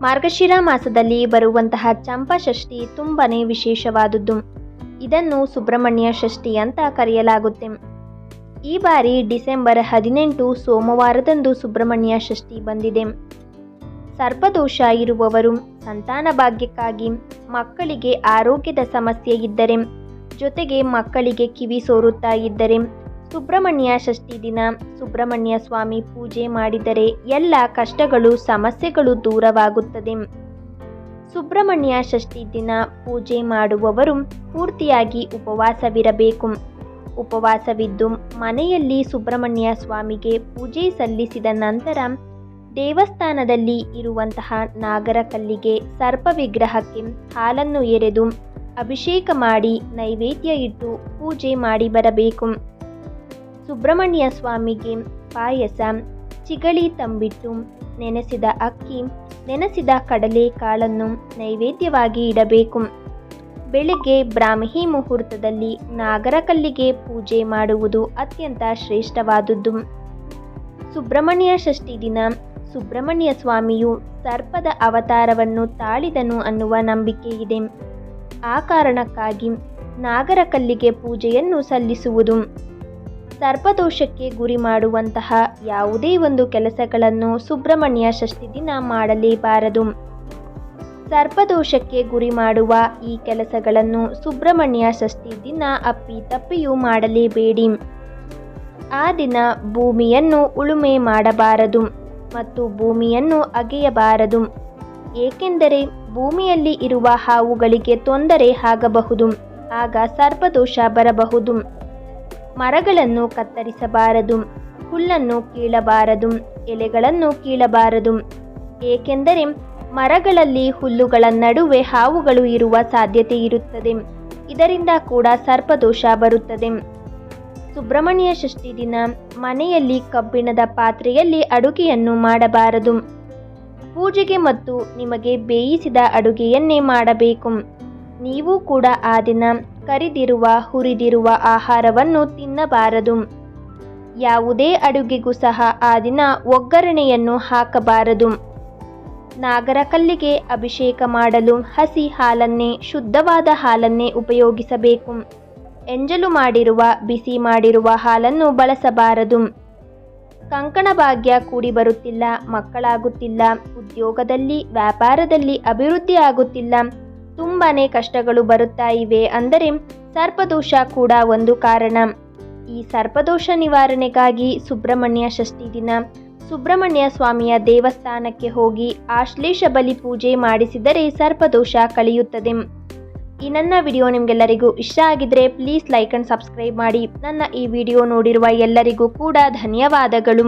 ಮಾರ್ಗಶಿರ ಮಾಸದಲ್ಲಿ ಬರುವಂತಹ ಚಂಪಾ ಷಷ್ಠಿ ತುಂಬನೇ ವಿಶೇಷವಾದುದು ಇದನ್ನು ಸುಬ್ರಹ್ಮಣ್ಯ ಷಷ್ಠಿ ಅಂತ ಕರೆಯಲಾಗುತ್ತೆ. ಈ ಬಾರಿ ಡಿಸೆಂಬರ್ ಹದಿನೆಂಟು ಸೋಮವಾರದಂದು ಸುಬ್ರಹ್ಮಣ್ಯ ಷಷ್ಠಿ ಬಂದಿದೆ. ಸರ್ಪದೋಷ ಇರುವವರು ಸಂತಾನ ಭಾಗ್ಯಕ್ಕಾಗಿ ಮಕ್ಕಳಿಗೆ ಆರೋಗ್ಯದ ಸಮಸ್ಯೆ ಇದ್ದರೆ ಜೊತೆಗೆ ಮಕ್ಕಳಿಗೆ ಕಿವಿ ಸೋರುತ್ತಾ ಇದ್ದರೆ ಸುಬ್ರಹ್ಮಣ್ಯ ಷಷ್ಠಿ ದಿನ. ಸುಬ್ರಹ್ಮಣ್ಯ ಸ್ವಾಮಿ ಪೂಜೆ ಮಾಡಿದರೆ ಎಲ್ಲ ಕಷ್ಟಗಳು, ಸಮಸ್ಯೆಗಳು ದೂರವಾಗುತ್ತದೆ. ಸುಬ್ರಹ್ಮಣ್ಯ ಷಷ್ಠಿ ದಿನ. ಪೂಜೆ ಮಾಡುವವರು ಪೂರ್ತಿಯಾಗಿ ಉಪವಾಸವಿರಬೇಕು. ಉಪವಾಸವಿದ್ದು ಮನೆಯಲ್ಲಿ ಸುಬ್ರಹ್ಮಣ್ಯ ಸ್ವಾಮಿಗೆ ಪೂಜೆ ಸಲ್ಲಿಸಿದ ನಂತರ ದೇವಸ್ಥಾನದಲ್ಲಿ ಇರುವಂತಹ ನಾಗರ ಕಲ್ಲಿಗೆ ಸರ್ಪ ವಿಗ್ರಹಕ್ಕೆ ಹಾಲನ್ನು ಎರೆದು ಅಭಿಷೇಕ ಮಾಡಿ ನೈವೇದ್ಯ ಇಟ್ಟು ಪೂಜೆ ಮಾಡಿ ಬರಬೇಕು. ಸುಬ್ರಹ್ಮಣ್ಯ ಸ್ವಾಮಿಗೆ ಪಾಯಸ, ಚಿಗಳಿ ತಂಬಿಟ್ಟು ನೆನೆಸಿದ ಅಕ್ಕಿ, ನೆನೆಸಿದ ಕಡಲೆ ಕಾಳನ್ನು ನೈವೇದ್ಯವಾಗಿ ಇಡಬೇಕು. ಬೆಳಿಗ್ಗೆ ಬ್ರಾಹ್ಮಿ ಮುಹೂರ್ತದಲ್ಲಿ ನಾಗರಕಲ್ಲಿಗೆ ಪೂಜೆ ಮಾಡುವುದು ಅತ್ಯಂತ ಶ್ರೇಷ್ಠವಾದುದು ಸುಬ್ರಹ್ಮಣ್ಯ ಷಷ್ಠಿ ದಿನ ಸುಬ್ರಹ್ಮಣ್ಯ ಸ್ವಾಮಿಯು ಸರ್ಪದ ಅವತಾರವನ್ನು ತಾಳಿದನು ಅನ್ನುವ ನಂಬಿಕೆ ಇದೆ. ಆ ಕಾರಣಕ್ಕಾಗಿ ನಾಗರಕಲ್ಲಿಗೆ ಪೂಜೆಯನ್ನು ಸಲ್ಲಿಸುವುದು ಸರ್ಪದೋಷಕ್ಕೆ ಗುರಿ ಮಾಡುವಂತಹ ಯಾವುದೇ ಒಂದು ಕೆಲಸಗಳನ್ನು ಸುಬ್ರಹ್ಮಣ್ಯ ಷಷ್ಠಿ ದಿನ ಮಾಡಲೇಬಾರದು. ಸರ್ಪದೋಷಕ್ಕೆ ಗುರಿ ಮಾಡುವ ಈ ಕೆಲಸಗಳನ್ನು ಸುಬ್ರಹ್ಮಣ್ಯ ಷಷ್ಠಿ ದಿನ ಅಪ್ಪಿ ತಪ್ಪಿಯೂ ಮಾಡಲೇಬೇಡಿ. ಆ ದಿನ ಭೂಮಿಯನ್ನು ಉಳುಮೆ ಮಾಡಬಾರದು ಮತ್ತು ಭೂಮಿಯನ್ನು ಅಗೆಯಬಾರದು. ಏಕೆಂದರೆ ಭೂಮಿಯಲ್ಲಿ ಇರುವ ಹಾವುಗಳಿಗೆ ತೊಂದರೆ ಆಗಬಹುದು, ಆಗ ಸರ್ಪದೋಷ ಬರಬಹುದು. ಮರಗಳನ್ನು ಕತ್ತರಿಸಬಾರದು, ಹುಲ್ಲನ್ನು ಕೀಳಬಾರದು, ಎಲೆಗಳನ್ನು ಕೀಳಬಾರದು. ಏಕೆಂದರೆ ಮರಗಳಲ್ಲಿ ಹುಲ್ಲುಗಳ ನಡುವೆ ಹಾವುಗಳು ಇರುವ ಸಾಧ್ಯತೆ ಇರುತ್ತದೆ. ಇದರಿಂದ ಕೂಡ ಸರ್ಪದೋಷ ಬರುತ್ತದೆ. ಸುಬ್ರಹ್ಮಣ್ಯ ಷಷ್ಠಿ ದಿನ, ಮನೆಯಲ್ಲಿ ಕಬ್ಬಿಣದ ಪಾತ್ರೆಯಲ್ಲಿ ಅಡುಗೆಯನ್ನು ಮಾಡಬಾರದು. ಪೂಜೆಗೆ ಮತ್ತು ನಿಮಗೆ ಬೇಯಿಸಿದ ಅಡುಗೆಯನ್ನೇ ಮಾಡಬೇಕು. ನೀವು ಕೂಡ ಆ ದಿನ ಕರಿದಿರುವ, ಹುರಿದಿರುವ ಆಹಾರವನ್ನು ತಿನ್ನಬಾರದು. ಯಾವುದೇ ಅಡುಗೆಗೂ ಸಹ ಆ ದಿನ ಒಗ್ಗರಣೆಯನ್ನು ಹಾಕಬಾರದು. ನಾಗರಕಲ್ಲಿಗೆ ಅಭಿಷೇಕ ಮಾಡಲು ಹಸಿ ಹಾಲನ್ನೇ, ಶುದ್ಧವಾದ ಹಾಲನ್ನೇ ಉಪಯೋಗಿಸಬೇಕು. ಎಂಜಲು ಮಾಡಿರುವ, ಬಿಸಿ ಮಾಡಿರುವ ಹಾಲನ್ನು ಬಳಸಬಾರದು. ಕಂಕಣ ಭಾಗ್ಯ ಕೂಡಿ ಬರುತ್ತಿಲ್ಲ, ಮಕ್ಕಳಾಗುತ್ತಿಲ್ಲ, ಉದ್ಯೋಗದಲ್ಲಿ, ವ್ಯಾಪಾರದಲ್ಲಿ ಅಭಿವೃದ್ಧಿ ತುಂಬಾನೇ ಕಷ್ಟಗಳು ಬರುತ್ತಾ ಇವೆ ಅಂದರೆ ಸರ್ಪದೋಷ ಕೂಡ ಒಂದು ಕಾರಣ. ಈ ಸರ್ಪದೋಷ ನಿವಾರಣೆಗಾಗಿ ಸುಬ್ರಹ್ಮಣ್ಯ ಷಷ್ಠಿ ದಿನ. ಸುಬ್ರಹ್ಮಣ್ಯ ಸ್ವಾಮಿಯ ದೇವಸ್ಥಾನಕ್ಕೆ ಹೋಗಿ ಆಶ್ಲೇಷ ಬಲಿ ಪೂಜೆ ಮಾಡಿಸಿದರೆ ಸರ್ಪದೋಷ ಕಳೆಯುತ್ತದೆ. ಈ ನನ್ನ ವಿಡಿಯೋ ನಿಮಗೆಲ್ಲರಿಗೂ ಇಷ್ಟ ಆಗಿದ್ರೆ ಪ್ಲೀಸ್ ಲೈಕ್ ಅಂಡ್ ಸಬ್ಸ್ಕ್ರೈಬ್ ಮಾಡಿ. ನನ್ನ ಈ ವಿಡಿಯೋ ನೋಡಿರುವ ಎಲ್ಲರಿಗೂ ಕೂಡ ಧನ್ಯವಾದಗಳು.